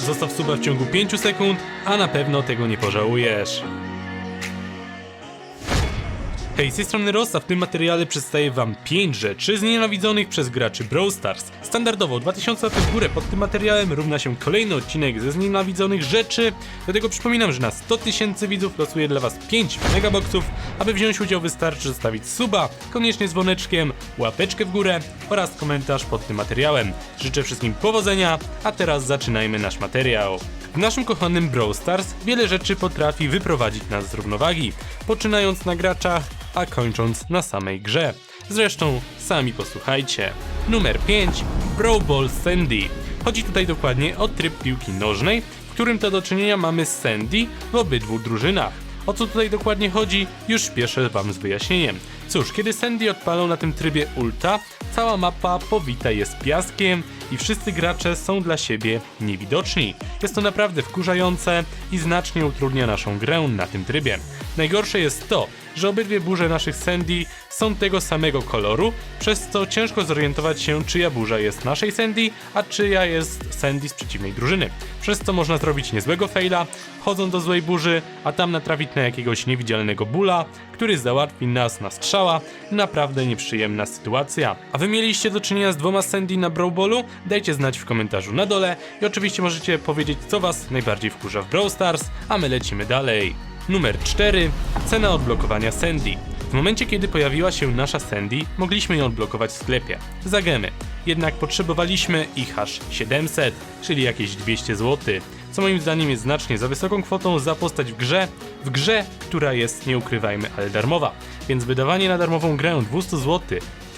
zostaw suba w ciągu 5 sekund, a na pewno tego nie pożałujesz. Hej, z tej strony Rosa, w tym materiale przedstawię wam 5 rzeczy znienawidzonych przez graczy Brawl Stars. Standardowo 2000 łapek w górę pod tym materiałem równa się kolejny odcinek ze znienawidzonych rzeczy, dlatego przypominam, że na 100 tysięcy widzów losuję dla was 5 megaboxów. Aby wziąć udział wystarczy zostawić suba, koniecznie dzwoneczkiem, łapeczkę w górę oraz komentarz pod tym materiałem. Życzę wszystkim powodzenia, a teraz zaczynajmy nasz materiał. W naszym kochanym Brawl Stars wiele rzeczy potrafi wyprowadzić nas z równowagi, poczynając na graczach, a kończąc na samej grze. Zresztą sami posłuchajcie. Numer 5. Brawl Ball Sandy. Chodzi tutaj dokładnie o tryb piłki nożnej, w którym to do czynienia mamy z Sandy w obydwu drużynach. O co tutaj dokładnie chodzi, już spieszę wam z wyjaśnieniem. Cóż, kiedy Sandy odpalą na tym trybie ulta, cała mapa powita jest piaskiem i wszyscy gracze są dla siebie niewidoczni. Jest to naprawdę wkurzające i znacznie utrudnia naszą grę na tym trybie. Najgorsze jest to, że obydwie burze naszych Sandy są tego samego koloru, przez co ciężko zorientować się, czyja burza jest naszej Sandy, a czyja jest Sandy z przeciwnej drużyny. Przez co można zrobić niezłego faila, chodząc do złej burzy, a tam natrafić na jakiegoś niewidzialnego bula, który załatwi nas na strzała. Naprawdę nieprzyjemna sytuacja. A wy mieliście do czynienia z dwoma Sandy na Brawl Ballu? Dajcie znać w komentarzu na dole i oczywiście możecie powiedzieć, co was najbardziej wkurza w Brawl Stars, a my lecimy dalej. Numer 4. Cena odblokowania Sandy. W momencie, kiedy pojawiła się nasza Sandy, mogliśmy ją odblokować w sklepie. Za gemy. Jednak potrzebowaliśmy ich aż 700, czyli jakieś 200 zł. Co moim zdaniem jest znacznie za wysoką kwotą za postać w grze, w grze, która jest, nie ukrywajmy, ale darmowa. Więc wydawanie na darmową grę 200 zł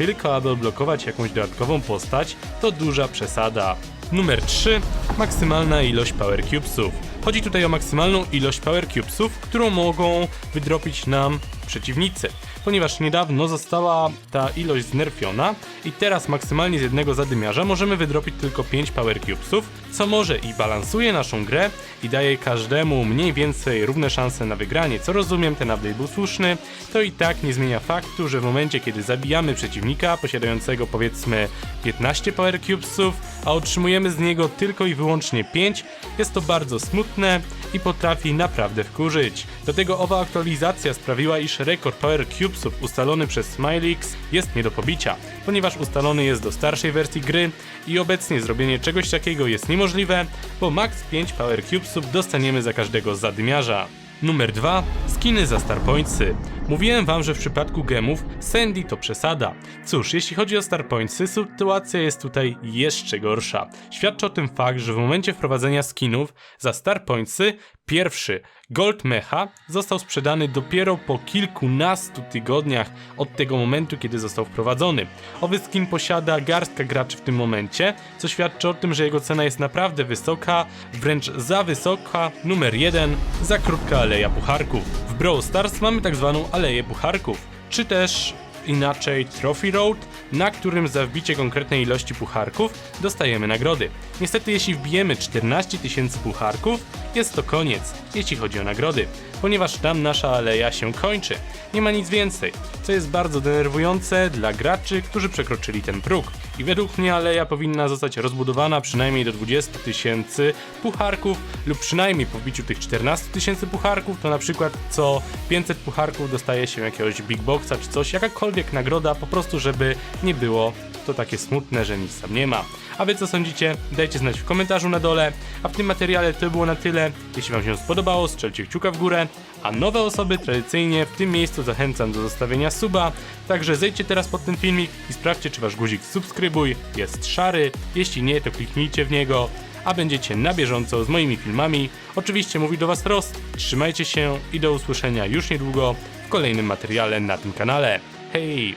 tylko aby odblokować jakąś dodatkową postać, to duża przesada. Numer 3. Maksymalna ilość Power Cubesów. Chodzi tutaj o maksymalną ilość Power Cubesów, którą mogą wydropić nam przeciwnicy. Ponieważ niedawno została ta ilość znerfiona i teraz maksymalnie z jednego zadymiarza możemy wydropić tylko 5 Power Cubesów, co może i balansuje naszą grę i daje każdemu mniej więcej równe szanse na wygranie. Co rozumiem, ten update był słuszny, to i tak nie zmienia faktu, że w momencie kiedy zabijamy przeciwnika posiadającego powiedzmy 15 Power Cubesów, a otrzymujemy z niego tylko i wyłącznie 5, jest to bardzo smutne i potrafi naprawdę wkurzyć. Do tego owa aktualizacja sprawiła, iż rekord Power Cubesów ustalony przez Smilix jest nie do pobicia, ponieważ ustalony jest do starszej wersji gry i obecnie zrobienie czegoś takiego jest niemożliwe, bo max 5 Power Cubesów dostaniemy za każdego zadymiarza. Numer 2. Skiny za Starpointsy. Mówiłem wam, że w przypadku gemów Sandy to przesada. Cóż, jeśli chodzi o Starpointsy, sytuacja jest tutaj jeszcze gorsza. Świadczy o tym fakt, że w momencie wprowadzenia skinów za Starpointsy pierwszy Gold Mecha został sprzedany dopiero po kilkunastu tygodniach od tego momentu, kiedy został wprowadzony. Owy skin posiada garstka graczy w tym momencie, co świadczy o tym, że jego cena jest naprawdę wysoka, wręcz za wysoka. Numer 1. Za krótka aleja pucharków. Brawl Stars mamy tak zwaną aleję pucharków, czy też inaczej Trophy Road, na którym za wbicie konkretnej ilości pucharków dostajemy nagrody. Niestety jeśli wbijemy 14 tysięcy pucharków, jest to koniec, jeśli chodzi o nagrody, ponieważ tam nasza aleja się kończy. Nie ma nic więcej, co jest bardzo denerwujące dla graczy, którzy przekroczyli ten próg. I według mnie aleja powinna zostać rozbudowana przynajmniej do 20 tysięcy pucharków lub przynajmniej po wbiciu tych 14 tysięcy pucharków, to na przykład co 500 pucharków dostaje się jakiegoś big boxa czy coś, jakakolwiek nagroda, po prostu żeby nie było to takie smutne, że nic tam nie ma. A wy co sądzicie? Dajcie znać w komentarzu na dole. A w tym materiale to było na tyle. Jeśli wam się spodobało, strzelcie kciuka w górę. A nowe osoby tradycyjnie w tym miejscu zachęcam do zostawienia suba. Także zejdźcie teraz pod ten filmik i sprawdźcie, czy wasz guzik subskrybuj jest szary. Jeśli nie, to kliknijcie w niego a będziecie na bieżąco z moimi filmami. Oczywiście mówi do Was Rost, trzymajcie się i do usłyszenia już niedługo w kolejnym materiale na tym kanale. Hej!